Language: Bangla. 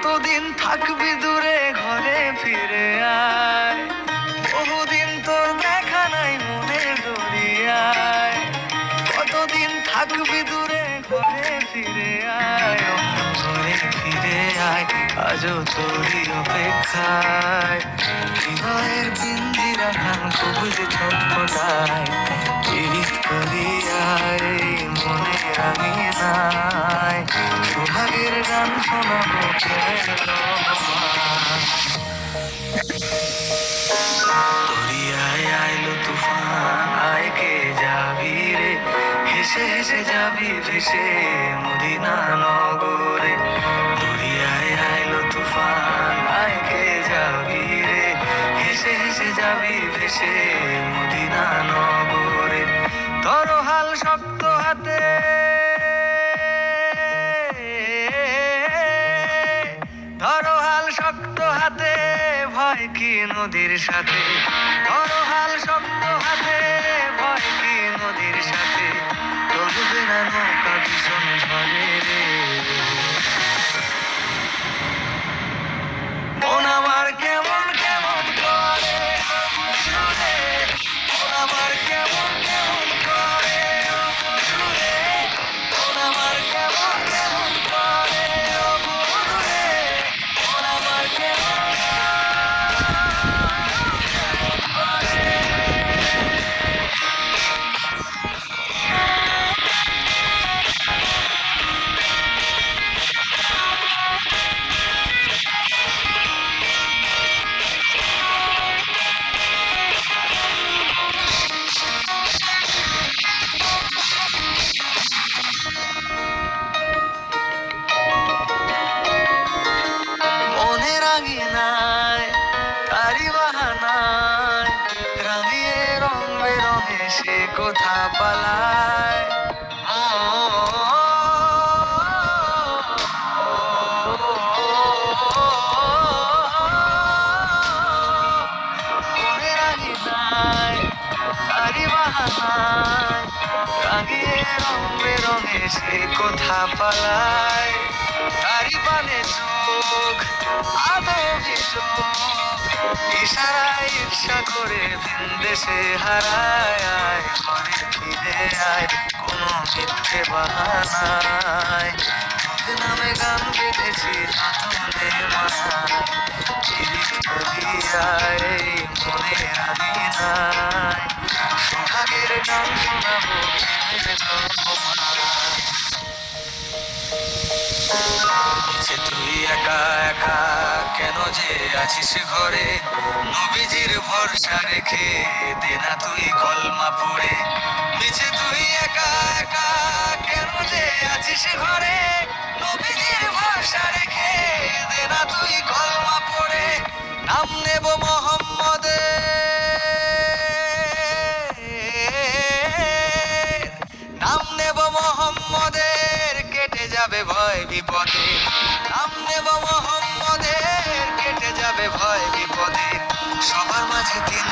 কতদিন থাকবি দূরে ঘরে ফিরে আয়? বহুদিন তোর দেখা নাই মনে দরিয়ায়। কতদিন থাকবি দূরে ঘরে ফিরে আয়? ঘরে ফিরে আয়, আজও তোরই অপেক্ষায়। হৃদয়ের বিন্দিরা খান কবুজ ছটফটায়। পীড়িত করিয়ায়, মনে রাঙিয়া হেসে হেসে যাবি ভেসে মদিনা নগরে। দরিয়ায় আইলো তুফান, আয় কে যাবি রে? হেসে হেসে যাবি ভেসে মদিনা নগরে। কি নদীর সাথে? ধরো হাল শক্ত হাতে, ভয় কি নদীর সাথে? চলবে না নৌকা ভীষণ ঝরে রে। পালায়। ও, মনে রাঙিনায় তারি বাহানায় রাঙিয়ে রং সে কোথা পালায়। তারি পানে চোখ আদবি চোখ ইশারায় ঈর্ষা করে ভিন দেশে হারায়। আয় কোনো মিথ্যে বাহানায় তোর নামে গান বেঁধেছি আনন্দে মানায় মনে নাই। সোহাগের গান শোনাবো সে তুই একা একা কেন যে আছিস ঘরে? নবীজির ভরসা রেখে দে না তুই কলমা পড়ে আছিস ঘরে নবীজির ভরসা রেখে দে না তুই কলমা পড়ে। নাম নেব মোহাম্মদের নাম নেব মোহাম্মদের কেটে যাবে ভয় বিপদে। নাম নেব মোহাম্মদের কেটে যাবে ভয় বিপদে। সবার মাঝে দিন